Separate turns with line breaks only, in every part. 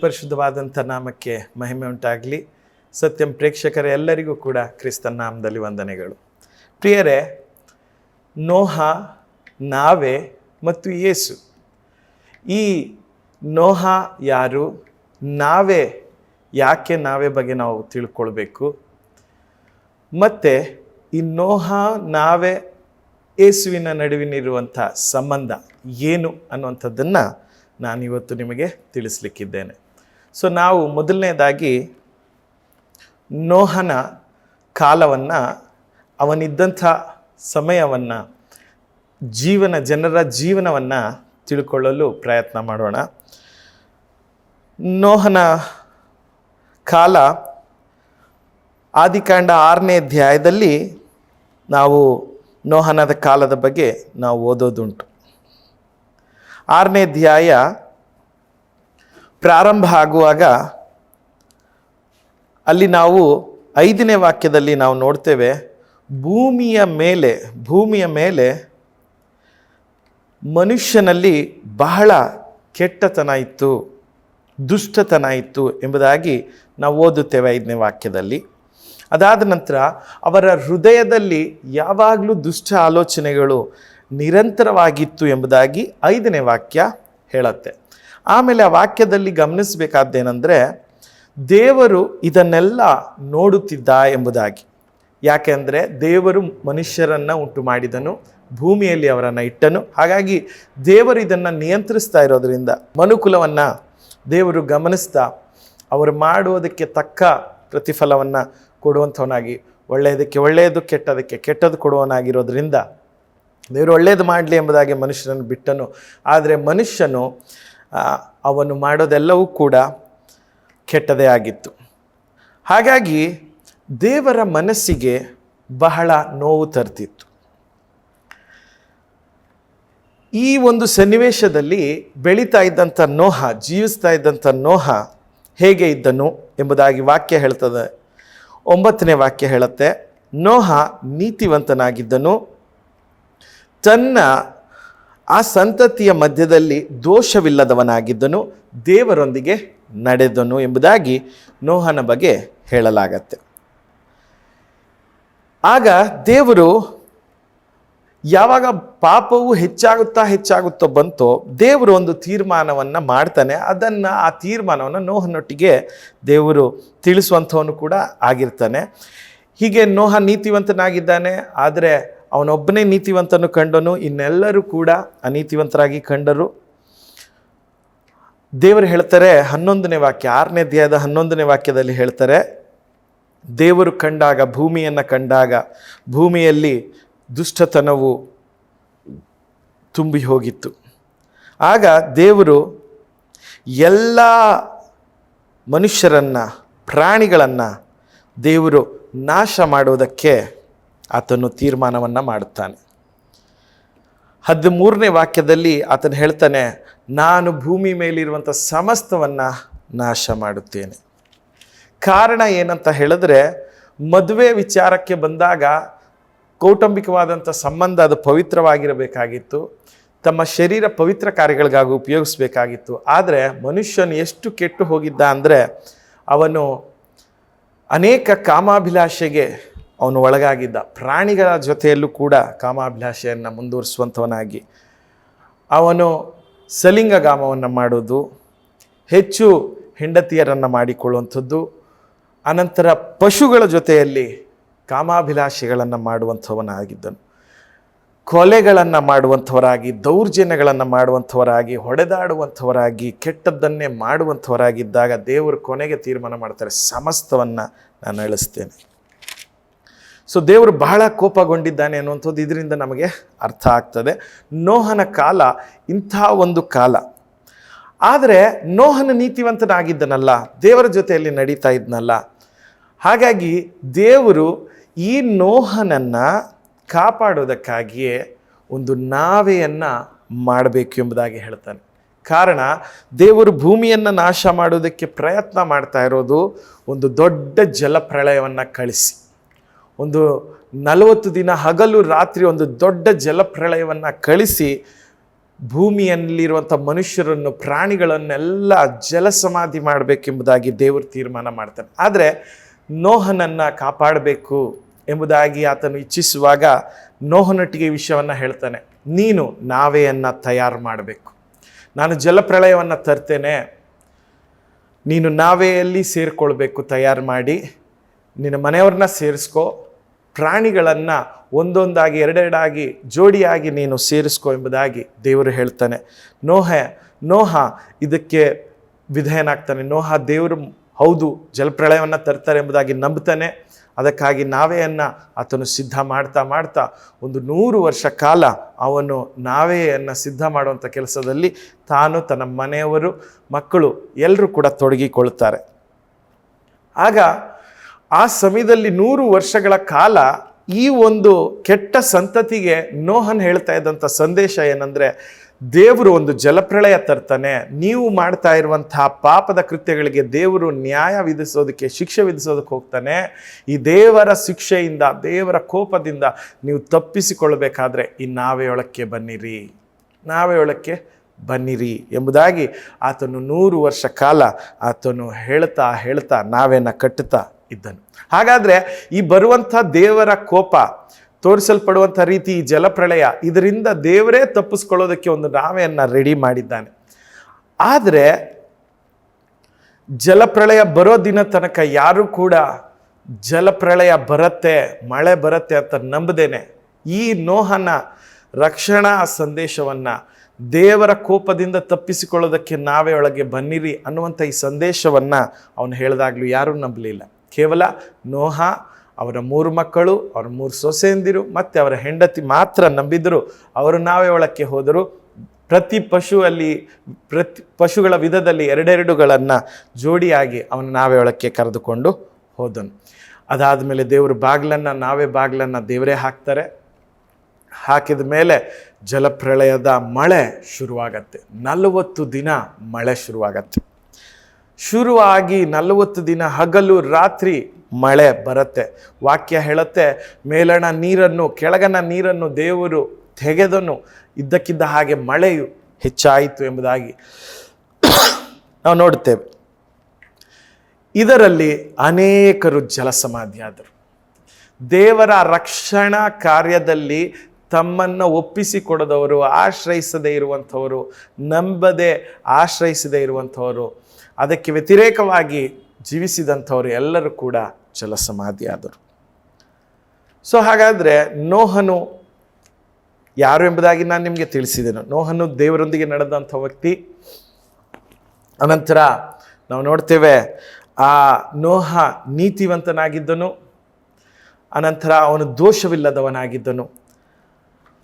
ಪರಿಶುದ್ಧವಾದಂಥ ನಾಮಕ್ಕೆ ಮಹಿಮೆ ಉಂಟಾಗಲಿ. ಸತ್ಯಂ ಪ್ರೇಕ್ಷಕರ, ಎಲ್ಲರಿಗೂ ಕೂಡ ಕ್ರಿಸ್ತನ ನಾಮದಲ್ಲಿ ವಂದನೆಗಳು. ಪ್ರಿಯರೇ, ನೋಹ, ನಾವೆ ಮತ್ತು ಯೇಸು. ಈ ನೋಹ ಯಾರು, ನಾವೇ ಯಾಕೆ ನಾವೇ ಬಗ್ಗೆ ನಾವು ತಿಳ್ಕೊಳ್ಬೇಕು? ಮತ್ತು ಈ ನೋಹ, ನಾವೇ ಯೇಸುವಿನ ನಡುವಿನಿರುವಂಥ ಸಂಬಂಧ ಏನು ಅನ್ನುವಂಥದ್ದನ್ನು ನಾನಿವತ್ತು ನಿಮಗೆ ತಿಳಿಸ್ಲಿಕ್ಕಿದ್ದೇನೆ. ಸೊ ನಾವು ಮೊದಲನೇದಾಗಿ ನೋಹನ ಕಾಲವನ್ನು, ಅವನಿದ್ದಂಥ ಸಮಯವನ್ನು, ಜೀವನ, ಜನರ ಜೀವನವನ್ನು ತಿಳ್ಕೊಳ್ಳಲು ಪ್ರಯತ್ನ ಮಾಡೋಣ. ನೋಹನ ಕಾಲ ಆದಿಕಾಂಡ ಆರನೇ ಅಧ್ಯಾಯದಲ್ಲಿ ನಾವು ನೋಹನದ ಕಾಲದ ಬಗ್ಗೆ ನಾವು ಓದೋದುಂಟು. ಆರನೇ ಅಧ್ಯಾಯ ಪ್ರಾರಂಭ ಆಗುವಾಗ ಅಲ್ಲಿ ನಾವು ಐದನೇ ವಾಕ್ಯದಲ್ಲಿ ನಾವು ನೋಡ್ತೇವೆ, ಭೂಮಿಯ ಮೇಲೆ ಭೂಮಿಯ ಮೇಲೆ ಮನುಷ್ಯನಲ್ಲಿ ಬಹಳ ಕೆಟ್ಟತನ ಇತ್ತು, ದುಷ್ಟತನ ಇತ್ತು ಎಂಬುದಾಗಿ ನಾವು ಓದುತ್ತೇವೆ ಐದನೇ ವಾಕ್ಯದಲ್ಲಿ. ಅದಾದ ನಂತರ ಅವರ ಹೃದಯದಲ್ಲಿ ಯಾವಾಗಲೂ ದುಷ್ಟ ಆಲೋಚನೆಗಳು ನಿರಂತರವಾಗಿತ್ತು ಎಂಬುದಾಗಿ ಐದನೇ ವಾಕ್ಯ ಹೇಳುತ್ತೆ. ಆಮೇಲೆ ಆ ವಾಕ್ಯದಲ್ಲಿ ಗಮನಿಸಬೇಕಾದ್ದೇನೆಂದರೆ, ದೇವರು ಇದನ್ನೆಲ್ಲ ನೋಡುತ್ತಿದ್ದ ಎಂಬುದಾಗಿ. ಯಾಕೆಂದರೆ ದೇವರು ಮನುಷ್ಯರನ್ನು ಉಂಟು ಮಾಡಿದನು, ಭೂಮಿಯಲ್ಲಿ ಅವರನ್ನು ಇಟ್ಟನು. ಹಾಗಾಗಿ ದೇವರು ಇದನ್ನು ನಿಯಂತ್ರಿಸ್ತಾ ಇರೋದರಿಂದ, ಮನುಕುಲವನ್ನು ದೇವರು ಗಮನಿಸ್ತಾ, ಅವರು ಮಾಡುವುದಕ್ಕೆ ತಕ್ಕ ಪ್ರತಿಫಲವನ್ನು ಕೊಡುವಂಥವನಾಗಿ, ಒಳ್ಳೆಯದಕ್ಕೆ ಒಳ್ಳೆಯದು, ಕೆಟ್ಟದಕ್ಕೆ ಕೆಟ್ಟದ್ದು ಕೊಡುವವನಾಗಿರೋದ್ರಿಂದ ದೇವರು ಒಳ್ಳೆಯದು ಮಾಡಲಿ ಎಂಬುದಾಗಿ ಮನುಷ್ಯನನ್ನು ಬಿಟ್ಟನು. ಆದರೆ ಮನುಷ್ಯನು ಅವನು ಮಾಡೋದೆಲ್ಲವೂ ಕೂಡ ಕೆಟ್ಟದೇ ಆಗಿತ್ತು. ಹಾಗಾಗಿ ದೇವರ ಮನಸ್ಸಿಗೆ ಬಹಳ ನೋವು ತರ್ತಿತ್ತು. ಈ ಒಂದು ಸನ್ನಿವೇಶದಲ್ಲಿ ಬೆಳೀತಾ ಇದ್ದಂಥ ನೋಹ, ಜೀವಿಸ್ತಾ ಇದ್ದಂಥ ನೋಹ ಹೇಗೆ ಇದ್ದನು ಎಂಬುದಾಗಿ ವಾಕ್ಯ ಹೇಳ್ತದೆ. ಒಂಬತ್ತನೇ ವಾಕ್ಯ ಹೇಳುತ್ತೆ, ನೋಹ ನೀತಿವಂತನಾಗಿದ್ದನು. ತನ್ನ ಆ ಸಂತತಿಯ ಮಧ್ಯದಲ್ಲಿ ದೋಷವಿಲ್ಲದವನಾಗಿದ್ದನು, ದೇವರೊಂದಿಗೆ ನಡೆದನು ಎಂಬುದಾಗಿ ನೋಹನ ಬಗ್ಗೆ ಹೇಳಲಾಗತ್ತೆ. ಆಗ ದೇವರು ಯಾವಾಗ ಪಾಪವು ಹೆಚ್ಚಾಗುತ್ತಾ ಹೆಚ್ಚಾಗುತ್ತಾ ಬಂತೋ, ದೇವರು ಒಂದು ತೀರ್ಮಾನವನ್ನು ಮಾಡ್ತಾನೆ. ಅದನ್ನು ಆ ತೀರ್ಮಾನವನ್ನು ನೋಹನೊಟ್ಟಿಗೆ ದೇವರು ತಿಳಿಸುವಂಥವನು ಕೂಡ ಆಗಿರ್ತಾನೆ. ಹೀಗೆ ನೋಹ ನೀತಿವಂತನಾಗಿದ್ದಾನೆ, ಆದರೆ ಅವನೊಬ್ಬನೇ ನೀತಿವಂತನು ಕಂಡನು, ಇನ್ನೆಲ್ಲರೂ ಕೂಡ ಅನೀತಿವಂತರಾಗಿ ಕಂಡರು. ದೇವರು ಹೇಳ್ತಾರೆ, ಹನ್ನೊಂದನೇ ವಾಕ್ಯ, ಆರನೇ ಅಧ್ಯಾಯದ ಹನ್ನೊಂದನೇ ವಾಕ್ಯದಲ್ಲಿ ಹೇಳ್ತಾರೆ, ದೇವರು ಕಂಡಾಗ, ಭೂಮಿಯನ್ನು ಕಂಡಾಗ, ಭೂಮಿಯಲ್ಲಿ ದುಷ್ಟತನವು ತುಂಬಿ ಹೋಗಿತ್ತು. ಆಗ ದೇವರು ಎಲ್ಲ ಮನುಷ್ಯರನ್ನು, ಪ್ರಾಣಿಗಳನ್ನು ದೇವರು ನಾಶ ಮಾಡುವುದಕ್ಕೆ ಆತನು ತೀರ್ಮಾನವನ್ನು ಮಾಡುತ್ತಾನೆ. ಹದಿಮೂರನೇ ವಾಕ್ಯದಲ್ಲಿ ಆತನು ಹೇಳ್ತಾನೆ, ನಾನು ಭೂಮಿ ಮೇಲಿರುವಂಥ ಸಮಸ್ತವನ್ನು ನಾಶ ಮಾಡುತ್ತೇನೆ. ಕಾರಣ ಏನಂತ ಹೇಳಿದ್ರೆ, ಮದುವೆ ವಿಚಾರಕ್ಕೆ ಬಂದಾಗ ಕೌಟುಂಬಿಕವಾದಂಥ ಸಂಬಂಧ ಅದು ಪವಿತ್ರವಾಗಿರಬೇಕಾಗಿತ್ತು, ತಮ್ಮ ಶರೀರ ಪವಿತ್ರ ಕಾರ್ಯಗಳಿಗಾಗಿ ಉಪಯೋಗಿಸಬೇಕಾಗಿತ್ತು. ಆದರೆ ಮನುಷ್ಯನು ಎಷ್ಟು ಕೆಟ್ಟು ಹೋಗಿದ್ದ ಅಂದರೆ, ಅವನು ಅನೇಕ ಕಾಮಾಭಿಲಾಷೆಗೆ ಅವನು ಒಳಗಾಗಿದ್ದ. ಪ್ರಾಣಿಗಳ ಜೊತೆಯಲ್ಲೂ ಕೂಡ ಕಾಮಾಭಿಲಾಷೆಯನ್ನು ಮುಂದುವರಿಸುವಂಥವನಾಗಿ. ಅವನು ಸಲಿಂಗಗಾಮವನ್ನು ಮಾಡೋದು, ಹೆಚ್ಚು ಹೆಂಡತಿಯರನ್ನು ಮಾಡಿಕೊಳ್ಳುವಂಥದ್ದು, ಅನಂತರ ಪಶುಗಳ ಜೊತೆಯಲ್ಲಿ ಕಾಮಾಭಿಲಾಷೆಗಳನ್ನು ಮಾಡುವಂಥವನಾಗಿದ್ದನು. ಕೊಲೆಗಳನ್ನು ಮಾಡುವಂಥವರಾಗಿ, ದೌರ್ಜನ್ಯಗಳನ್ನು ಮಾಡುವಂಥವರಾಗಿ, ಹೊಡೆದಾಡುವಂಥವರಾಗಿ, ಕೆಟ್ಟದ್ದನ್ನೇ ಮಾಡುವಂಥವರಾಗಿದ್ದಾಗ ದೇವರು ಕೊನೆಗೆ ತೀರ್ಮಾನ ಮಾಡ್ತಾರೆ. ಸಮಸ್ತವನ್ನು ನಾನು ಅಳಿಸ್ತೇನೆ ಸೊ ದೇವರು ಬಹಳ ಕೋಪಗೊಂಡಿದ್ದಾನೆ ಅನ್ನುವಂಥದ್ದು ಇದರಿಂದ ನಮಗೆ ಅರ್ಥ ಆಗ್ತದೆ. ನೋಹನ ಕಾಲ ಇಂಥ ಒಂದು ಕಾಲ. ಆದರೆ ನೋಹನ ನೀತಿವಂತನಾಗಿದ್ದನಲ್ಲ, ದೇವರ ಜೊತೆಯಲ್ಲಿ ನಡೀತಾ ಇದ್ನಲ್ಲ. ಹಾಗಾಗಿ ದೇವರು ಈ ನೋಹನನ್ನು ಕಾಪಾಡೋದಕ್ಕಾಗಿಯೇ ಒಂದು ನಾವೆಯನ್ನು ಮಾಡಬೇಕು ಎಂಬುದಾಗಿ ಹೇಳ್ತಾನೆ. ಕಾರಣ, ದೇವರು ಭೂಮಿಯನ್ನು ನಾಶ ಮಾಡೋದಕ್ಕೆ ಪ್ರಯತ್ನ ಮಾಡ್ತಾ ಇರೋದು ಒಂದು ದೊಡ್ಡ ಜಲಪ್ರಳಯವನ್ನು ಕಳಿಸಿ. ಒಂದು ನಲವತ್ತು ದಿನ ಹಗಲು ರಾತ್ರಿ ಒಂದು ದೊಡ್ಡ ಜಲಪ್ರಳಯವನ್ನು ಕಳಿಸಿ ಭೂಮಿಯಲ್ಲಿರುವಂಥ ಮನುಷ್ಯರನ್ನು, ಪ್ರಾಣಿಗಳನ್ನೆಲ್ಲ ಜಲಸಮಾಧಿ ಮಾಡಬೇಕೆಂಬುದಾಗಿ ದೇವರು ತೀರ್ಮಾನ ಮಾಡ್ತಾನೆ ಆದರೆ ನೋಹನನ್ನು ಕಾಪಾಡಬೇಕು ಎಂಬುದಾಗಿ ಆತನು ಇಚ್ಛಿಸುವಾಗ ನೋಹನೊಟ್ಟಿಗೆ ವಿಷಯವನ್ನು ಹೇಳ್ತಾನೆ. ನೀನು ನಾವೆಯನ್ನು ತಯಾರು ಮಾಡಬೇಕು. ನಾನು ಜಲಪ್ರಳಯವನ್ನು ತರ್ತೇನೆ. ನೀನು ನಾವೆಯಲ್ಲಿ ಸೇರಿಕೊಳ್ಬೇಕು, ತಯಾರು ಮಾಡಿ. ನಿನ್ನ ಮನೆಯವ್ರನ್ನ ಸೇರಿಸ್ಕೊ. ಪ್ರಾಣಿಗಳನ್ನು ಒಂದೊಂದಾಗಿ, ಎರಡೆರಡಾಗಿ, ಜೋಡಿಯಾಗಿ ನೀನು ಸೇರಿಸ್ಕೊ ಎಂಬುದಾಗಿ ದೇವರು ಹೇಳ್ತಾನೆ. ನೋಹ ನೋಹ ಇದಕ್ಕೆ ವಿಧೇಯನಾಗ್ತಾನೆ. ನೋಹ ದೇವರು ಹೌದು, ಜಲಪ್ರಳಯವನ್ನು ತರ್ತಾರೆ ಎಂಬುದಾಗಿ ನಂಬ್ತಾನೆ ಅದಕ್ಕಾಗಿ ನಾವೆಯನ್ನು ಆತನು ಸಿದ್ಧ ಮಾಡ್ತಾ ಮಾಡ್ತಾ ಒಂದು ನೂರು ವರ್ಷ ಕಾಲ ಅವನು ನಾವೆಯನ್ನು ಸಿದ್ಧ ಮಾಡುವಂಥ ಕೆಲಸದಲ್ಲಿ ತಾನು ತನ್ನ ಮನೆಯವರು, ಮಕ್ಕಳು ಎಲ್ಲರೂ ಕೂಡ ತೊಡಗಿಕೊಳ್ತಾರೆ ಆಗ ಆ ಸಮಯದಲ್ಲಿ ನೂರು ವರ್ಷಗಳ ಕಾಲ ಈ ಒಂದು ಕೆಟ್ಟ ಸಂತತಿಗೆ ನೋಹನ್ ಹೇಳ್ತಾ ಇದ್ದಂಥ ಸಂದೇಶ ಏನಂದರೆ, ದೇವರು ಒಂದು ಜಲಪ್ರಳಯ ತರ್ತಾನೆ, ನೀವು ಮಾಡ್ತಾ ಇರುವಂತಹ ಪಾಪದ ಕೃತ್ಯಗಳಿಗೆ ದೇವರು ನ್ಯಾಯ ವಿಧಿಸೋದಕ್ಕೆ, ಶಿಕ್ಷೆ ವಿಧಿಸೋದಕ್ಕೆ ಹೋಗ್ತಾನೆ. ಈ ದೇವರ ಶಿಕ್ಷೆಯಿಂದ, ದೇವರ ಕೋಪದಿಂದ ನೀವು ತಪ್ಪಿಸಿಕೊಳ್ಳಬೇಕಾದ್ರೆ ಈ ನಾವೆಯೊಳಕ್ಕೆ ಬನ್ನಿರಿ ನಾವೆಯೊಳಕ್ಕೆ ಬನ್ನಿರಿ ಎಂಬುದಾಗಿ ಆತನು ನೂರು ವರ್ಷ ಕಾಲ ಆತನು ಹೇಳ್ತಾ ಹೇಳ್ತಾ ನಾವೇನ ಕಟ್ಟುತ್ತಾ ಇದ್ದನು. ಹಾಗಾದರೆ ಈ ಬರುವಂಥ ದೇವರ ಕೋಪ ತೋರಿಸಲ್ಪಡುವಂಥ ರೀತಿ ಈ ಜಲಪ್ರಳಯ ಇದರಿಂದ ದೇವರೇ ತಪ್ಪಿಸ್ಕೊಳ್ಳೋದಕ್ಕೆ ಒಂದು ನಾವೆಯನ್ನು ರೆಡಿ ಮಾಡಿದ್ದಾನೆ. ಆದರೆ ಜಲಪ್ರಳಯ ಬರೋ ದಿನ ತನಕ ಯಾರು ಕೂಡ ಜಲಪ್ರಳಯ ಬರುತ್ತೆ, ಮಳೆ ಬರುತ್ತೆ ಅಂತ ನಂಬದೇನೆ. ಈ ನೋಹನ ರಕ್ಷಣಾ ಸಂದೇಶವನ್ನು ದೇವರ ಕೋಪದಿಂದ ತಪ್ಪಿಸಿಕೊಳ್ಳೋದಕ್ಕೆ ನಾವೇ ಒಳಗೆ ಬನ್ನಿರಿ ಅನ್ನುವಂಥ ಈ ಸಂದೇಶವನ್ನು ಅವನು ಹೇಳಿದಾಗಲೂ ಯಾರೂ ನಂಬಲಿಲ್ಲ. ಕೇವಲ ನೋಹ, ಅವರ ಮೂರು ಮಕ್ಕಳು, ಅವರ ಮೂರು ಸೊಸೆಯಂದಿರು, ಮತ್ತು ಅವರ ಹೆಂಡತಿ ಮಾತ್ರ ನಂಬಿದ್ದರು. ಅವರು ನಾವೇ ಒಳಕ್ಕೆ ಹೋದರು. ಪ್ರತಿ ಪಶುವಲ್ಲಿ, ಪ್ರತಿ ಪಶುಗಳ ವಿಧದಲ್ಲಿ ಎರಡೆರಡುಗಳನ್ನು ಜೋಡಿಯಾಗಿ ಅವನು ನಾವೇ ಒಳಕ್ಕೆ ಕರೆದುಕೊಂಡು ಹೋದನು. ಅದಾದ ಮೇಲೆ ದೇವರು ಬಾಗಿಲನ್ನು, ನಾವೇ ಬಾಗಿಲನ್ನು ದೇವರೇ ಹಾಕ್ತಾರೆ. ಹಾಕಿದ ಮೇಲೆ ಜಲಪ್ರಳಯದ ಮಳೆ ಶುರುವಾಗತ್ತೆ. ನಲವತ್ತು ದಿನ ಮಳೆ ಶುರುವಾಗತ್ತೆ. ಶುರುವಾಗಿ ನಲವತ್ತು ದಿನ ಹಗಲು ರಾತ್ರಿ ಮಳೆ ಬರುತ್ತೆ. ವಾಕ್ಯ ಹೇಳುತ್ತೆ, ಮೇಲಣ ನೀರನ್ನು ಕೆಳಗನ ನೀರನ್ನು ದೇವರು ತೆಗೆದನು. ಇದ್ದಕ್ಕಿದ್ದ ಹಾಗೆ ಮಳೆಯು ಹೆಚ್ಚಾಯಿತು ಎಂಬುದಾಗಿ ನಾವು ನೋಡುತ್ತೇವೆ. ಇದರಲ್ಲಿ ಅನೇಕರು ಜಲಸಮಾಧಿಯಾದರು. ದೇವರ ರಕ್ಷಣಾ ಕಾರ್ಯದಲ್ಲಿ ತಮ್ಮನ್ನು ಒಪ್ಪಿಸಿಕೊಡದವರು, ಆಶ್ರಯಿಸದೇ ಇರುವಂಥವರು, ನಂಬದೆ ಆಶ್ರಯಿಸದೇ ಇರುವಂಥವರು, ಅದಕ್ಕೆ ವ್ಯತಿರೇಕವಾಗಿ ಜೀವಿಸಿದಂಥವರು ಎಲ್ಲರೂ ಕೂಡ ಜಲಸಮಾಧಿಯಾದರು. ಸೊ ಹಾಗಾದರೆ ನೋಹನು ಯಾರು ಎಂಬುದಾಗಿ ನಾನು ನಿಮಗೆ ತಿಳಿಸಿದೆನು ನೋಹನು ದೇವರೊಂದಿಗೆ ನಡೆದಂಥ ವ್ಯಕ್ತಿ. ಅನಂತರ ನಾವು ನೋಡ್ತೇವೆ, ಆ ನೋಹ ನೀತಿವಂತನಾಗಿದ್ದನು. ಅನಂತರ ಅವನು ದೋಷವಿಲ್ಲದವನಾಗಿದ್ದನು.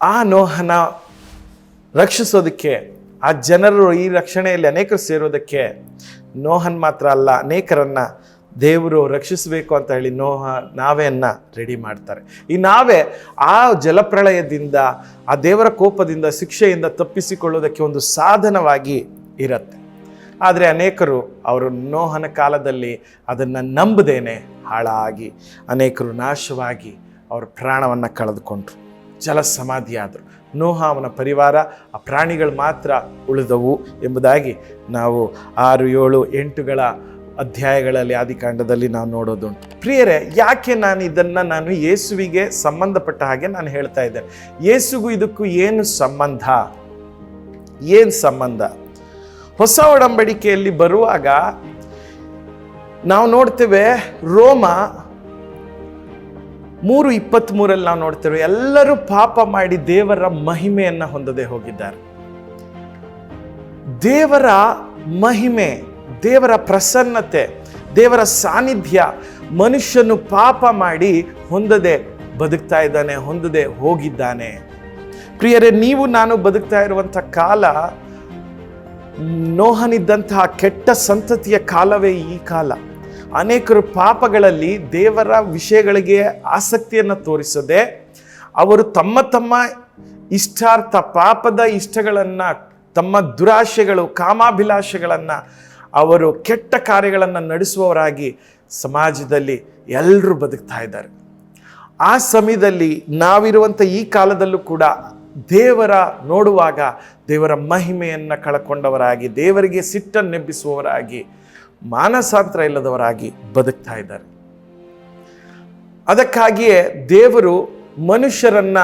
ಆ ನೋಹನ ರಕ್ಷಿಸೋದಕ್ಕೆ, ಆ ಜನರು ಈ ರಕ್ಷಣೆಯಲ್ಲಿ ಅನೇಕರು ಸೇರೋದಕ್ಕೆ ನೋಹನ್ ಮಾತ್ರ ಅಲ್ಲ, ಅನೇಕರನ್ನ ದೇವರು ರಕ್ಷಿಸಬೇಕು ಅಂತ ಹೇಳಿ ನೋಹ ನಾವೆಯನ್ನ ರೆಡಿ ಮಾಡ್ತಾರೆ. ಈ ನಾವೆ ಆ ಜಲಪ್ರಳಯದಿಂದ, ಆ ದೇವರ ಕೋಪದಿಂದ, ಶಿಕ್ಷೆಯಿಂದ ತಪ್ಪಿಸಿಕೊಳ್ಳೋದಕ್ಕೆ ಒಂದು ಸಾಧನವಾಗಿ ಇರತ್ತೆ. ಆದರೆ ಅನೇಕರು ಅವರು ನೋಹನ ಕಾಲದಲ್ಲಿ ಅದನ್ನು ನಂಬದೇನೆ ಹಾಳಾಗಿ, ಅನೇಕರು ನಾಶವಾಗಿ ಅವರ ಪ್ರಾಣವನ್ನು ಕಳೆದುಕೊಂಡ್ರು. ಜಲ ಸಮಾಧಿಯಾದರು ನೋಹ ಅವನ ಪರಿವಾರ, ಆ ಪ್ರಾಣಿಗಳು ಮಾತ್ರ ಉಳಿದವು ಎಂಬುದಾಗಿ ನಾವು ಆರು, ಏಳು, ಎಂಟುಗಳ ಅಧ್ಯಾಯಗಳಲ್ಲಿ ಆದಿಕಾಂಡದಲ್ಲಿ ನಾವು ನೋಡೋದುಂಟು. ಪ್ರಿಯರೇ, ಯಾಕೆ ನಾನು ಇದನ್ನು ನಾನು ಯೇಸುವಿಗೆ ಸಂಬಂಧಪಟ್ಟ ಹಾಗೆ ನಾನು ಹೇಳ್ತಾ ಇದ್ದೇನೆ. ಯೇಸುಗೂ ಇದಕ್ಕೂ ಏನು ಸಂಬಂಧ? ಏನು ಸಂಬಂಧ? ಹೊಸ ಒಡಂಬಡಿಕೆಯಲ್ಲಿ ಬರುವಾಗ ನಾವು ನೋಡ್ತೇವೆ ರೋಮ ಮೂರು ಇಪ್ಪತ್ತ್ಮೂರಲ್ಲಿ ನಾವು ನೋಡ್ತೇವೆ ಎಲ್ಲರೂ ಪಾಪ ಮಾಡಿ ದೇವರ ಮಹಿಮೆಯನ್ನು ಹೊಂದದೆ ಹೋಗಿದ್ದಾರೆ. ದೇವರ ಮಹಿಮೆ, ದೇವರ ಪ್ರಸನ್ನತೆ, ದೇವರ ಸಾನ್ನಿಧ್ಯ ಮನುಷ್ಯನು ಪಾಪ ಮಾಡಿ ಹೊಂದದೆ ಬದುಕ್ತಾ ಇದ್ದಾನೆ, ಹೊಂದದೆ ಹೋಗಿದ್ದಾನೆ. ಪ್ರಿಯರೇ, ನೀವು ನಾನು ಬದುಕ್ತಾ ಇರುವಂಥ ಕಾಲ ನೋಹನಿದ್ದಂತಹ ಕೆಟ್ಟ ಸಂತತಿಯ ಕಾಲವೇ ಈ ಕಾಲ. ಅನೇಕರು ಪಾಪಗಳಲ್ಲಿ ದೇವರ ವಿಷಯಗಳಿಗೆ ಆಸಕ್ತಿಯನ್ನು ತೋರಿಸದೆ ಅವರು ತಮ್ಮ ತಮ್ಮ ಇಷ್ಟಾರ್ಥ ಪಾಪದ ಇಷ್ಟಗಳನ್ನು, ತಮ್ಮ ದುರಾಶೆಗಳು, ಕಾಮಾಭಿಲಾಷೆಗಳನ್ನು ಅವರು ಕೆಟ್ಟ ಕಾರ್ಯಗಳನ್ನು ನಡೆಸುವವರಾಗಿ ಸಮಾಜದಲ್ಲಿ ಎಲ್ಲರೂ ಬದುಕ್ತಾ ಇದ್ದಾರೆ. ಆ ಸಮಯದಲ್ಲಿ ನಾವಿರುವಂಥ ಈ ಕಾಲದಲ್ಲೂ ಕೂಡ ದೇವರ ನೋಡುವಾಗ ದೇವರ ಮಹಿಮೆಯನ್ನು ಕಳಕೊಂಡವರಾಗಿ, ದೇವರಿಗೆ ಸಿಟ್ಟನ್ನೆಬ್ಬಿಸುವವರಾಗಿ ಮಾನಸಾಂತರ ಇಲ್ಲದವರಾಗಿ ಬದುಕ್ತಾ ಇದ್ದಾರೆ. ಅದಕ್ಕಾಗಿಯೇ ದೇವರು ಮನುಷ್ಯರನ್ನ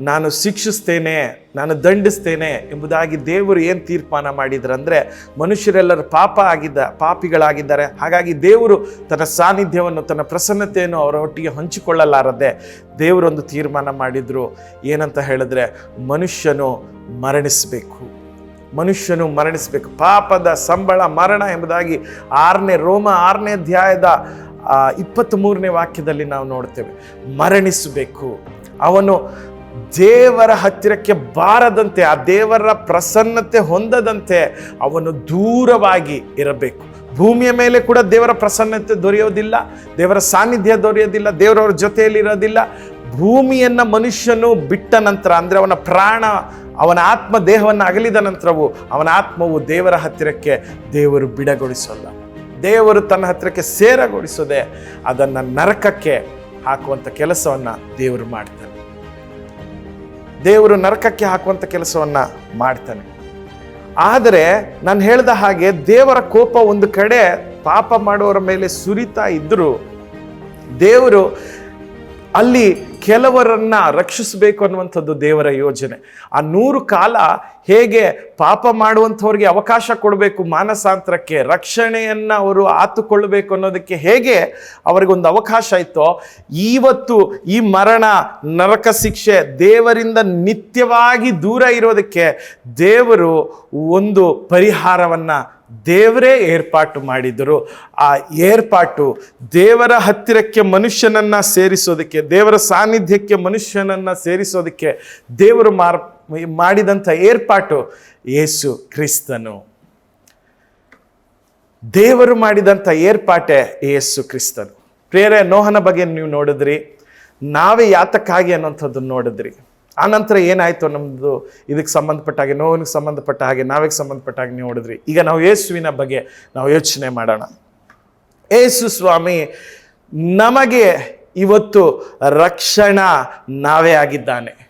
ನಾನು ಶಿಕ್ಷಿಸ್ತೇನೆ, ನಾನು ದಂಡಿಸ್ತೇನೆ ಎಂಬುದಾಗಿ ದೇವರು ಏನು ತೀರ್ಮಾನ ಮಾಡಿದ್ರಂದ್ರೆ ಮನುಷ್ಯರೆಲ್ಲರೂ ಪಾಪ ಆಗಿದ್ದ, ಪಾಪಿಗಳಾಗಿದ್ದಾರೆ. ಹಾಗಾಗಿ ದೇವರು ತನ್ನ ಸಾನ್ನಿಧ್ಯವನ್ನು, ತನ್ನ ಪ್ರಸನ್ನತೆಯನ್ನು ಅವರ ಒಟ್ಟಿಗೆ ಹಂಚಿಕೊಳ್ಳಲಾರದೆ ದೇವರೊಂದು ತೀರ್ಮಾನ ಮಾಡಿದ್ರು. ಏನಂತ ಹೇಳಿದ್ರೆ ಮನುಷ್ಯನು ಮರಣಿಸಬೇಕು. ಮನುಷ್ಯನು ಮರಣಿಸಬೇಕು. ಪಾಪದ ಸಂಬಳ ಮರಣ ಎಂಬುದಾಗಿ ಆರನೇ ರೋಮ ಆರನೇ ಅಧ್ಯಾಯದ ಇಪ್ಪತ್ತ್ ಮೂರನೇ ವಾಕ್ಯದಲ್ಲಿ ನಾವು ನೋಡ್ತೇವೆ. ಮರಣಿಸಬೇಕು. ಅವನು ದೇವರ ಹತ್ತಿರಕ್ಕೆ ಬಾರದಂತೆ, ಆ ದೇವರ ಪ್ರಸನ್ನತೆ ಹೊಂದದಂತೆ ಅವನು ದೂರವಾಗಿ ಇರಬೇಕು. ಭೂಮಿಯ ಮೇಲೆ ಕೂಡ ದೇವರ ಪ್ರಸನ್ನತೆ ದೊರೆಯೋದಿಲ್ಲ, ದೇವರ ಸಾನ್ನಿಧ್ಯ ದೊರೆಯೋದಿಲ್ಲ, ದೇವರವರ ಜೊತೆಯಲ್ಲಿ ಭೂಮಿಯನ್ನು ಭೂಮಿಯನ್ನ ಮನುಷ್ಯನು ಬಿಟ್ಟ ನಂತರ, ಅಂದರೆ ಅವನ ಪ್ರಾಣ ಅವನ ಆತ್ಮ ದೇಹವನ್ನು ಅಗಲಿದ ನಂತರವೂ ಅವನ ಆತ್ಮವು ದೇವರ ಹತ್ತಿರಕ್ಕೆ ದೇವರು ಬಿಡಗೊಳಿಸಲ್ಲ. ದೇವರು ತನ್ನ ಹತ್ತಿರಕ್ಕೆ ಸೇರಗೊಳಿಸದೆ ಅದನ್ನು ನರಕಕ್ಕೆ ಹಾಕುವಂಥ ಕೆಲಸವನ್ನು ದೇವರು ಮಾಡ್ತಾನೆ. ದೇವರು ನರಕಕ್ಕೆ ಹಾಕುವಂಥ ಕೆಲಸವನ್ನು ಮಾಡ್ತಾನೆ. ಆದರೆ ನಾನು ಹೇಳಿದ ಹಾಗೆ ದೇವರ ಕೋಪ ಒಂದು ಕಡೆ ಪಾಪ ಮಾಡುವವರ ಮೇಲೆ ಸುರಿತಾ ಇದ್ದರೂ ದೇವರು ಅಲ್ಲಿ ಕೆಲವರನ್ನ ರಕ್ಷಿಸಬೇಕು ಅನ್ನುವಂಥದ್ದು ದೇವರ ಯೋಜನೆ. ಆ ನೂರು ಕಾಲ ಹೇಗೆ ಪಾಪ ಮಾಡುವಂಥವ್ರಿಗೆ ಅವಕಾಶ ಕೊಡಬೇಕು, ಮಾನಸಾಂತರಕ್ಕೆ ರಕ್ಷಣೆಯನ್ನು ಅವರು ಆತುಕೊಳ್ಳಬೇಕು ಅನ್ನೋದಕ್ಕೆ ಹೇಗೆ ಅವರಿಗೊಂದು ಅವಕಾಶ ಇತ್ತೋ ಇವತ್ತು ಈ ಮರಣ, ನರಕ ಶಿಕ್ಷೆ ದೇವರಿಂದ ನಿತ್ಯವಾಗಿ ದೂರ ಇರೋದಕ್ಕೆ ದೇವರು ಒಂದು ಪರಿಹಾರವನ್ನ ದೇವರೇ ಏರ್ಪಾಟು ಮಾಡಿದರು ಆ ಏರ್ಪಾಟು ದೇವರ ಹತ್ತಿರಕ್ಕೆ ಮನುಷ್ಯನನ್ನು ಸೇರಿಸೋದಕ್ಕೆ, ದೇವರ ಸಾನ್ನಿಧ್ಯಕ್ಕೆ ಮನುಷ್ಯನನ್ನು ಸೇರಿಸೋದಕ್ಕೆ ದೇವರು ಮಾರ್, ಮಾಡಿದಂಥ ಏರ್ಪಾಟು ಯೇಸು ಕ್ರಿಸ್ತನು. ದೇವರು ಮಾಡಿದಂಥ ಏರ್ಪಾಟೆ ಯೇಸು ಕ್ರಿಸ್ತನು. ಪ್ರೇರೆ ನೋಹನ ಬಗ್ಗೆ ನೀವು ನೋಡಿದ್ರಿ. ನಾವೇ ಯಾತಕ್ಕಾಗಿ ಅನ್ನೋಂಥದ್ದನ್ನು ನೋಡಿದ್ರಿ. ಆನಂತರ ಏನಾಯಿತು ನಮ್ಮದು ಇದಕ್ಕೆ ಸಂಬಂಧಪಟ್ಟ ಹಾಗೆ, ನೋವಿಗೆ ಸಂಬಂಧಪಟ್ಟ ಹಾಗೆ, ನಾವಿಗೆ ಸಂಬಂಧಪಟ್ಟ ಹಾಗೆ ನೀವು ನೋಡಿದ್ರಿ. ಈಗ ನಾವು ಯೇಸುವಿನ ಬಗ್ಗೆ ನಾವು ಯೋಚನೆ ಮಾಡೋಣ. ಏಸು ಸ್ವಾಮಿ, ನಮಗೆ ಇವತ್ತು ರಕ್ಷಣಾ ನಾವೇ ಆಗಿದ್ದಾನೆ.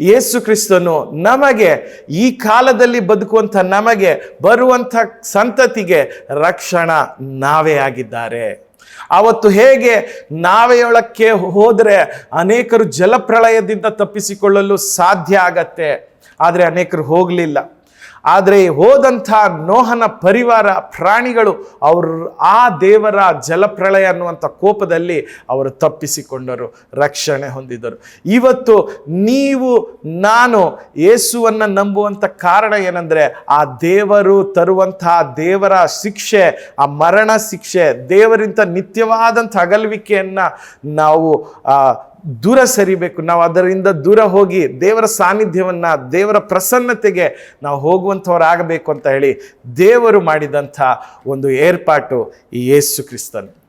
ಯೇಸು ಕ್ರಿಸ್ತನು ನಮಗೆ ಈ ಕಾಲದಲ್ಲಿ ಬದುಕುವಂಥ ನಮಗೆ ಬರುವಂಥ ಸಂತತಿಗೆ ರಕ್ಷಣಾ ನಾವೇ ಆಗಿದ್ದಾರೆ. ಅವತ್ತು ಹೇಗೆ ನಾವೆಯೊಳಕ್ಕೆ ಹೋದರೆ ಅನೇಕರು ಜಲಪ್ರಳಯದಿಂದ ತಪ್ಪಿಸಿಕೊಳ್ಳಲು ಸಾಧ್ಯ ಆಗತ್ತೆ. ಆದರೆ ಅನೇಕರು ಹೋಗಲಿಲ್ಲ. ಆದರೆ ಹೋದಂಥ ನೋಹನ ಪರಿವಾರ ಪ್ರಾಣಿಗಳು ಅವರು ಆ ದೇವರ ಜಲಪ್ರಳಯ ಅನ್ನುವಂಥ ಕೋಪದಲ್ಲಿ ಅವರು ತಪ್ಪಿಸಿಕೊಂಡರು, ರಕ್ಷಣೆ ಹೊಂದಿದರು ಇವತ್ತು ನೀವು, ನಾನು ಯೇಸುವನ್ನು ನಂಬುವಂಥ ಕಾರಣ ಏನಂದರೆ ಆ ದೇವರು ತರುವಂತಹ ದೇವರ ಶಿಕ್ಷೆ, ಆ ಮರಣ ಶಿಕ್ಷೆ, ದೇವರಿಂದ ನಿತ್ಯವಾದಂಥ ಅಗಲುವಿಕೆಯನ್ನು ನಾವು ದೂರ ಸರಿಬೇಕು. ನಾವು ಅದರಿಂದ ದೂರ ಹೋಗಿ ದೇವರ ಸಾನ್ನಿಧ್ಯವನ್ನು, ದೇವರ ಪ್ರಸನ್ನತೆಗೆ ನಾವು ಹೋಗುವಂಥವರಾಗಬೇಕು ಅಂತ ಹೇಳಿ ದೇವರು ಮಾಡಿದಂಥ ಒಂದು ಏರ್ಪಾಟು ಈ ಯೇಸು ಕ್ರಿಸ್ತನ್.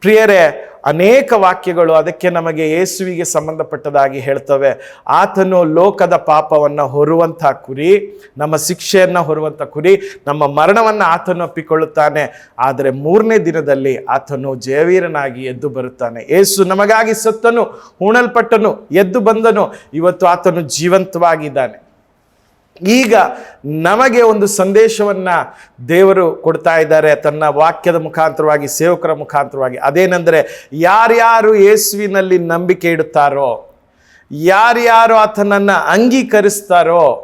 ಪ್ರಿಯರೇ, ಅನೇಕ ವಾಕ್ಯಗಳು ಅದಕ್ಕೆ ನಮಗೆ ಯೇಸುವಿಗೆ ಸಂಬಂಧಪಟ್ಟದಾಗಿ ಹೇಳ್ತವೆ. ಆತನು ಲೋಕದ ಪಾಪವನ್ನು ಹೊರುವಂಥ ಕುರಿ, ನಮ್ಮ ಶಿಕ್ಷೆಯನ್ನು ಹೊರುವಂಥ ಕುರಿ, ನಮ್ಮ ಮರಣವನ್ನು ಆತನು ಒಪ್ಪಿಕೊಳ್ಳುತ್ತಾನೆ ಆದರೆ ಮೂರನೇ ದಿನದಲ್ಲಿ ಆತನು ಜಯವೀರನಾಗಿ ಎದ್ದು ಬರುತ್ತಾನೆ. ಏಸು ನಮಗಾಗಿ ಸತ್ತನು, ಹೂಣಲ್ಪಟ್ಟನು, ಎದ್ದು ಬಂದನು. ಇವತ್ತು ಆತನು ಜೀವಂತವಾಗಿದ್ದಾನೆ. ಈಗ ನಮಗೆ ಒಂದು ಸಂದೇಶವನ್ನ ದೇವರು ಕೊಡ್ತಾ ಇದ್ದಾರೆ, ತನ್ನ ವಾಕ್ಯದ ಮುಖಾಂತರವಾಗಿ, ಸೇವಕರ ಮುಖಾಂತರವಾಗಿ. ಅದೇನೆಂದರೆ, ಯಾರ್ಯಾರು ಯೇಸುವಿನಲ್ಲಿ ನಂಬಿಕೆ ಇಡುತ್ತಾರೋ, ಯಾರ್ಯಾರು ಆತನನ್ನು ಅಂಗೀಕರಿಸ್ತಾರೋ,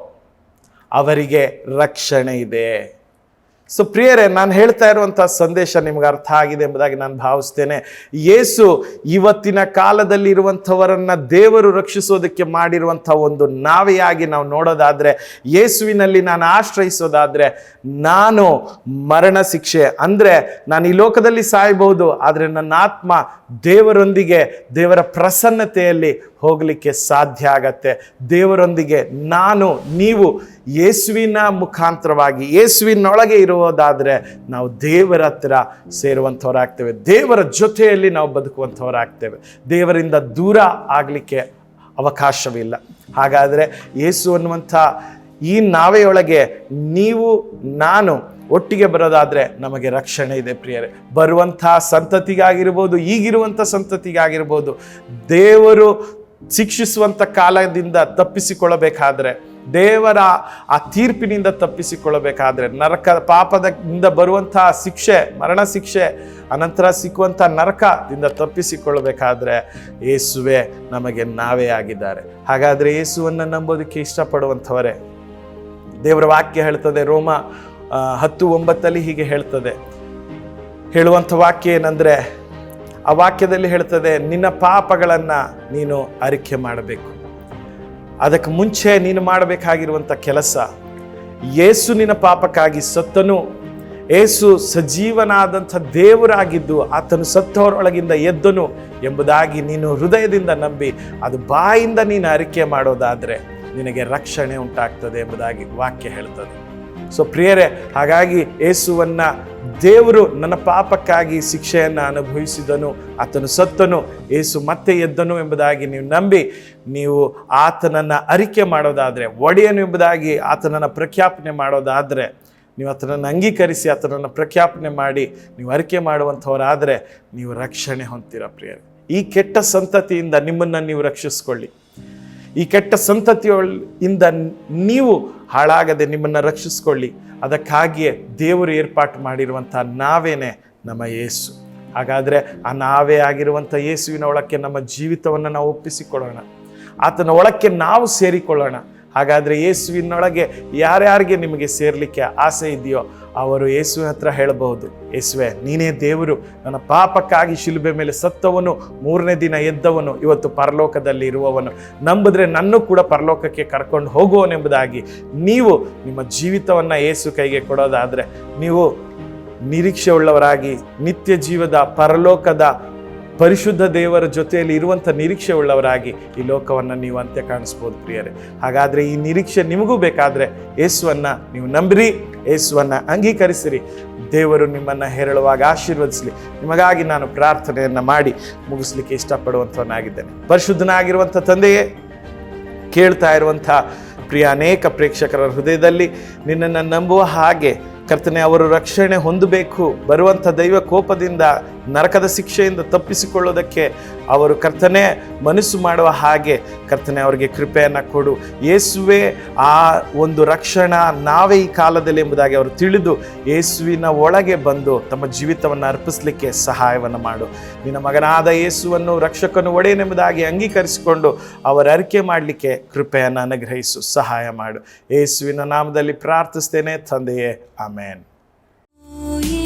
ಅವರಿಗೆ ರಕ್ಷಣೆ ಇದೆ. ಸೊ ಪ್ರಿಯರೇ, ನಾನು ಹೇಳ್ತಾ ಇರುವಂಥ ಸಂದೇಶ ನಿಮ್ಗೆ ಅರ್ಥ ಆಗಿದೆ ಎಂಬುದಾಗಿ ನಾನು ಭಾವಿಸ್ತೇನೆ. ಯೇಸು ಇವತ್ತಿನ ಕಾಲದಲ್ಲಿ ಇರುವಂಥವರನ್ನ ದೇವರು ರಕ್ಷಿಸೋದಕ್ಕೆ ಮಾಡಿರುವಂಥ ಒಂದು ನಾವೆಯಾಗಿ ನಾವು ನೋಡೋದಾದ್ರೆ ಯೇಸುವಿನಲ್ಲಿ ನಾನು ಆಶ್ರಯಿಸೋದಾದ್ರೆ, ನಾನು ಮರಣ ಶಿಕ್ಷೆ. ಅಂದರೆ, ನಾನು ಈ ಲೋಕದಲ್ಲಿ ಸಾಯಬಹುದು, ಆದರೆ ನನ್ನ ಆತ್ಮ ದೇವರೊಂದಿಗೆ, ದೇವರ ಪ್ರಸನ್ನತೆಯಲ್ಲಿ ಹೋಗಲಿಕ್ಕೆ ಸಾಧ್ಯ ಆಗತ್ತೆ. ದೇವರೊಂದಿಗೆ ನಾನು, ನೀವು ಯೇಸುವಿನ ಮುಖಾಂತರವಾಗಿ, ಯೇಸುವಿನೊಳಗೆ ಇರುವುದಾದರೆ ನಾವು ದೇವರ ಹತ್ರ ಸೇರುವಂಥವರಾಗ್ತೇವೆ. ದೇವರ ಜೊತೆಯಲ್ಲಿ ನಾವು ಬದುಕುವಂಥವರಾಗ್ತೇವೆ. ದೇವರಿಂದ ದೂರ ಆಗಲಿಕ್ಕೆ ಅವಕಾಶವಿಲ್ಲ. ಹಾಗಾದರೆ ಯೇಸು ಅನ್ನುವಂಥ ಈ ನಾವೆಯೊಳಗೆ ನೀವು, ನಾನು ಒಟ್ಟಿಗೆ ಬರೋದಾದರೆ ನಮಗೆ ರಕ್ಷಣೆ ಇದೆ ಪ್ರಿಯರೇ. ಬರುವಂಥ ಸಂತತಿಗಾಗಿರ್ಬೋದು, ಈಗಿರುವಂಥ ಸಂತತಿಗಾಗಿರ್ಬೋದು, ದೇವರು ಶಿಕ್ಷಿಸುವಂಥ ಕಾಲದಿಂದ ತಪ್ಪಿಸಿಕೊಳ್ಳಬೇಕಾದ್ರೆ, ದೇವರ ಆ ತೀರ್ಪಿನಿಂದ ತಪ್ಪಿಸಿಕೊಳ್ಳಬೇಕಾದ್ರೆ, ನರಕ ಪಾಪದಿಂದ ಬರುವಂತಹ ಶಿಕ್ಷೆ, ಮರಣ ಶಿಕ್ಷೆ, ಅನಂತರ ಸಿಕ್ಕುವಂಥ ನರಕದಿಂದ ತಪ್ಪಿಸಿಕೊಳ್ಳಬೇಕಾದ್ರೆ ಏಸುವೆ ನಮಗೆ ನಾವೇ ಆಗಿದ್ದಾರೆ. ಹಾಗಾದರೆ ಯೇಸುವನ್ನು ನಂಬೋದಕ್ಕೆ ಇಷ್ಟಪಡುವಂಥವರೇ? ದೇವರ ವಾಕ್ಯ ಹೇಳ್ತದೆ, ರೋಮ ಹತ್ತು ಒಂಬತ್ತಲ್ಲಿ ಹೀಗೆ ಹೇಳ್ತದೆ. ಹೇಳುವಂಥ ವಾಕ್ಯ ಏನಂದರೆ ಆ ವಾಕ್ಯದಲ್ಲಿ ಹೇಳ್ತದೆ, ನಿನ್ನ ಪಾಪಗಳನ್ನು ನೀನು ಅರಿಕೆ ಮಾಡಬೇಕು. ಅದಕ್ಕೆ ಮುಂಚೆ ನೀನು ಮಾಡಬೇಕಾಗಿರುವಂಥ ಕೆಲಸ ಏಸು ನಿನ್ನ ಪಾಪಕ್ಕಾಗಿ ಸತ್ತನು. ಏಸು ಸಜೀವನಾದಂಥ ದೇವರಾಗಿದ್ದು ಆತನು ಸತ್ತವರೊಳಗಿಂದ ಎದ್ದನು ಎಂಬುದಾಗಿ ನೀನು ಹೃದಯದಿಂದ ನಂಬಿ, ಅದು ಬಾಯಿಂದ ನೀನು ಅರಿಕೆ ಮಾಡೋದಾದರೆ ನಿನಗೆ ರಕ್ಷಣೆ ಉಂಟಾಗ್ತದೆ ಎಂಬುದಾಗಿ ವಾಕ್ಯ ಹೇಳ್ತದೆ. ಸೊ ಪ್ರಿಯರೇ, ಹಾಗಾಗಿ ಯೇಸುವನ್ನ ದೇವರು ನನ್ನ ಪಾಪಕ್ಕಾಗಿ ಶಿಕ್ಷೆಯನ್ನು ಅನುಭವಿಸಿದನು, ಆತನು ಸತ್ತನು, ಏಸು ಮತ್ತೆ ಎದ್ದನು ಎಂಬುದಾಗಿ ನೀವು ನಂಬಿ, ನೀವು ಆತನನ್ನು ಅರಿಕೆ ಮಾಡೋದಾದರೆ, ಒಡೆಯನು ಎಂಬುದಾಗಿ ಆತನನ್ನು ಪ್ರಖ್ಯಾಪನೆ ಮಾಡೋದಾದರೆ, ನೀವು ಆತನನ್ನು ಅಂಗೀಕರಿಸಿ ಆತನನ್ನು ಪ್ರಖ್ಯಾಪನೆ ಮಾಡಿ, ನೀವು ಅರಿಕೆ ಮಾಡುವಂಥವರಾದರೆ, ನೀವು ರಕ್ಷಣೆ ಹೊಂತೀರ ಪ್ರಿಯರೇ. ಈ ಕೆಟ್ಟ ಸಂತತಿಯಿಂದ ನಿಮ್ಮನ್ನು ನೀವು ರಕ್ಷಿಸ್ಕೊಳ್ಳಿ. ಈ ಕೆಟ್ಟ ಸಂತತಿಯಿಂದ ನೀವು ಹಾಳಾಗದೆ ನಿಮ್ಮನ್ನು ರಕ್ಷಿಸ್ಕೊಳ್ಳಿ. ಅದಕ್ಕಾಗಿಯೇ ದೇವರು ಏರ್ಪಾಟು ಮಾಡಿರುವಂಥ ನಾವೇನೆ? ನಮ್ಮ ಯೇಸು. ಹಾಗಾದರೆ ಆ ನಾವೇ ಆಗಿರುವಂಥ ಯೇಸುವಿನ ಒಳಕ್ಕೆ ನಮ್ಮ ಜೀವಿತವನ್ನು ನಾವು ಒಪ್ಪಿಸಿಕೊಳ್ಳೋಣ. ಆತನ ಒಳಕ್ಕೆ ನಾವು ಸೇರಿಕೊಳ್ಳೋಣ. ಹಾಗಾದರೆ ಯೇಸುವಿನೊಳಗೆ ಯಾರ್ಯಾರಿಗೆ ನಿಮಗೆ ಸೇರಲಿಕ್ಕೆ ಆಸೆ ಇದೆಯೋ ಅವರು ಯೇಸು ಹತ್ರ ಹೇಳಬಹುದು, ಯೇಸುವೆ, ನೀನೇ ದೇವರು, ನನ್ನ ಪಾಪಕ್ಕಾಗಿ ಶಿಲುಬೆ ಮೇಲೆ ಸತ್ತವನು, ಮೂರನೇ ದಿನ ಎದ್ದವನು, ಇವತ್ತು ಪರಲೋಕದಲ್ಲಿ ಇರುವವನು. ನಂಬಿದ್ರೆ ನನ್ನೂ ಕೂಡ ಪರಲೋಕಕ್ಕೆ ಕರ್ಕೊಂಡು ಹೋಗುವನೆಂಬುದಾಗಿ ನೀವು ನಿಮ್ಮ ಜೀವಿತವನ್ನು ಯೇಸು ಕೈಗೆ ಕೊಡೋದಾದರೆ, ನೀವು ನಿರೀಕ್ಷೆ ಉಳ್ಳವರಾಗಿ ನಿತ್ಯ ಜೀವದ ಪರಲೋಕದ ಪರಿಶುದ್ಧ ದೇವರ ಜೊತೆಯಲ್ಲಿ ಇರುವಂಥ ನಿರೀಕ್ಷೆ ಉಳ್ಳವರಾಗಿ ಈ ಲೋಕವನ್ನು ನೀವು ಅಂತ್ಯ ಕಾಣಿಸ್ಬೋದು ಪ್ರಿಯರೇ. ಹಾಗಾದರೆ ಈ ನಿರೀಕ್ಷೆ ನಿಮಗೂ ಬೇಕಾದರೆ ಯೇಸುವನ್ನು ನೀವು ನಂಬಿರಿ, ಯೇಸುವನ್ನು ಅಂಗೀಕರಿಸಿರಿ. ದೇವರು ನಿಮ್ಮನ್ನು ಹೇರಳುವಾಗ ಆಶೀರ್ವದಿಸಲಿ. ನಿಮಗಾಗಿ ನಾನು ಪ್ರಾರ್ಥನೆಯನ್ನು ಮಾಡಿ ಮುಗಿಸ್ಲಿಕ್ಕೆ ಇಷ್ಟಪಡುವಂಥವನಾಗಿದ್ದೇನೆ. ಪರಿಶುದ್ಧನಾಗಿರುವಂಥ ತಂದೆಯೇ, ಕೇಳ್ತಾ ಇರುವಂಥ ಪ್ರಿಯ ಅನೇಕ ಪ್ರೇಕ್ಷಕರ ಹೃದಯದಲ್ಲಿ ನಿನ್ನನ್ನು ನಂಬುವ ಹಾಗೆ ಕರ್ತನೆ ಅವರು ರಕ್ಷಣೆ ಹೊಂದಬೇಕು. ಬರುವಂಥ ದೈವ ಕೋಪದಿಂದ, ನರಕದ ಶಿಕ್ಷೆಯಿಂದ ತಪ್ಪಿಸಿಕೊಳ್ಳೋದಕ್ಕೆ ಅವರು ಕರ್ತನೆ ಮನಸ್ಸು ಮಾಡುವ ಹಾಗೆ ಕರ್ತನೆ ಅವರಿಗೆ ಕೃಪೆಯನ್ನು ಕೊಡು. ಯೇಸುವೆ, ಆ ಒಂದು ರಕ್ಷಣಾ ನಾವೇ ಈ ಕಾಲದಲ್ಲಿ ಎಂಬುದಾಗಿ ಅವರು ತಿಳಿದು ಯೇಸುವಿನ ಒಳಗೆ ಬಂದು ತಮ್ಮ ಜೀವಿತವನ್ನು ಅರ್ಪಿಸಲಿಕ್ಕೆ ಸಹಾಯವನ್ನು ಮಾಡು. ನಿನ್ನ ಮಗನಾದ ಯೇಸುವನ್ನು, ರಕ್ಷಕನು ಒಡೆಯನೆಂಬುದಾಗಿ ಅಂಗೀಕರಿಸಿಕೊಂಡು ಅವರ ಅರಿಕೆ ಮಾಡಲಿಕ್ಕೆ ಕೃಪೆಯನ್ನು ಅನುಗ್ರಹಿಸು, ಸಹಾಯ ಮಾಡು. ಯೇಸುವಿನ ನಾಮದಲ್ಲಿ ಪ್ರಾರ್ಥಿಸ್ತೇನೆ ತಂದೆಯೇ, ಆಮೇನ್.
Amen. Oh,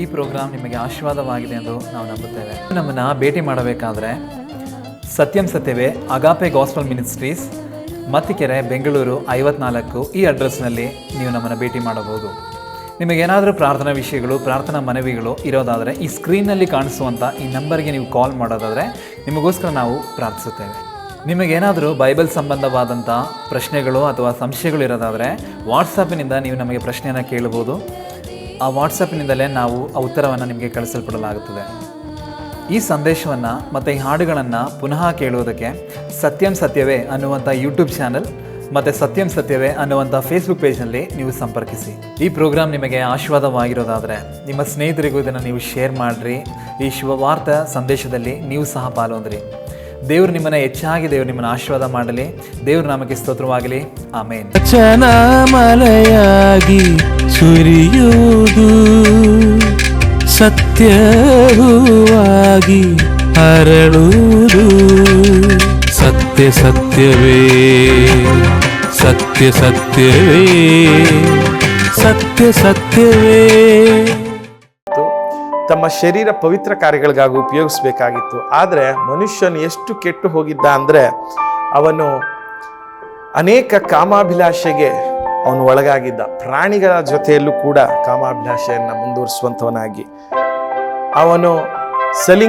ಈ ಪ್ರೋಗ್ರಾಮ್ ನಿಮಗೆ ಆಶೀರ್ವಾದವಾಗಿದೆ ಎಂದು ನಾವು ನಂಬುತ್ತೇವೆ. ನಮ್ಮನ್ನು ಭೇಟಿ ಮಾಡಬೇಕಾದ್ರೆ ಸತ್ಯಂ ಸತ್ಯವೇ agape gospel ministries Mattikere, Bengaluru ಐವತ್ನಾಲ್ಕು ಈ ಅಡ್ರೆಸ್ನಲ್ಲಿ ನೀವು ನಮ್ಮನ್ನು ಭೇಟಿ ಮಾಡಬಹುದು. ನಿಮಗೇನಾದರೂ ಪ್ರಾರ್ಥನಾ ವಿಷಯಗಳು, ಪ್ರಾರ್ಥನಾ ಮನವಿಗಳು ಇರೋದಾದರೆ ಈ ಸ್ಕ್ರೀನ್ನಲ್ಲಿ ಕಾಣಿಸುವಂಥ ಈ ನಂಬರ್ಗೆ ನೀವು ಕಾಲ್ ಮಾಡೋದಾದರೆ ನಿಮಗೋಸ್ಕರ ನಾವು ಪ್ರಾರ್ಥಿಸುತ್ತೇವೆ. ನಿಮಗೇನಾದರೂ ಬೈಬಲ್ ಸಂಬಂಧವಾದಂಥ ಪ್ರಶ್ನೆಗಳು ಅಥವಾ ಸಂಶಯಗಳು ಇರೋದಾದರೆ ವಾಟ್ಸಪ್ಪಿನಿಂದ ನೀವು ನಮಗೆ ಪ್ರಶ್ನೆಯನ್ನು ಕೇಳಬಹುದು ಆ ವಾಟ್ಸಪ್ನಿಂದಲೇ ನಾವು ಆ ಉತ್ತರವನ್ನು ನಿಮಗೆ ಕಳಿಸಲ್ಪಡಲಾಗುತ್ತದೆ. ಈ ಸಂದೇಶವನ್ನು ಮತ್ತು ಈ ಹಾಡುಗಳನ್ನು ಪುನಃ ಕೇಳುವುದಕ್ಕೆ ಸತ್ಯಂ ಸತ್ಯವೇ ಅನ್ನುವಂಥ ಯೂಟ್ಯೂಬ್ ಚಾನಲ್ ಮತ್ತು ಸತ್ಯಂ ಸತ್ಯವೇ ಅನ್ನುವಂಥ ಫೇಸ್ಬುಕ್ ಪೇಜ್ನಲ್ಲಿ ನೀವು ಸಂಪರ್ಕಿಸಿ. ಈ ಪ್ರೋಗ್ರಾಮ್ ನಿಮಗೆ ಆಶೀರ್ವಾದವಾಗಿರೋದಾದರೆ ನಿಮ್ಮ ಸ್ನೇಹಿತರಿಗೂ ಇದನ್ನು ನೀವು ಶೇರ್ ಮಾಡಿರಿ. ಈ ಶುಭವಾರ್ತ ಸಂದೇಶದಲ್ಲಿ ನೀವು ಸಹ ಪಾಲ್ಗೊಂಡ್ರಿ. ದೇವರು ನಿಮ್ಮನ್ನು ಹೆಚ್ಚಾಗಿ ದೇವರು ನಿಮ್ಮನ್ನು ಆಶೀರ್ವಾದ ಮಾಡಲಿ. ದೇವ್ರ ನಾಮಕ್ಕೆ ಸ್ತೋತ್ರವಾಗಲಿ. ಆಮೇನ್.
ಮಲೆಯಾಗಿ ಸುರಿಯುವುದು ಸತ್ಯವಾಗಿ ಹರಳುವುದು ಸತ್ಯ ಸತ್ಯವೇ ಸತ್ಯ ಸತ್ಯವೇ ಸತ್ಯ ಸತ್ಯವೇ.
ತಮ್ಮ ಶರೀರ ಪವಿತ್ರ ಕಾರ್ಯಗಳಿಗಾಗಿ ಉಪಯೋಗಿಸಬೇಕಾಗಿತ್ತು. ಆದರೆ ಮನುಷ್ಯನು ಎಷ್ಟು ಕೆಟ್ಟು ಹೋಗಿದ್ದ ಅಂದರೆ ಅವನು ಅನೇಕ ಕಾಮಾಭಿಲಾಷೆಗೆ ಅವನು ಒಳಗಾಗಿದ್ದ. ಪ್ರಾಣಿಗಳ ಜೊತೆಯಲ್ಲೂ ಕೂಡ ಕಾಮಾಭಿಲಾಷೆಯನ್ನು ಮುಂದುವರಿಸುವಂಥವನಾಗಿ. ಅವನು ಸಲಿ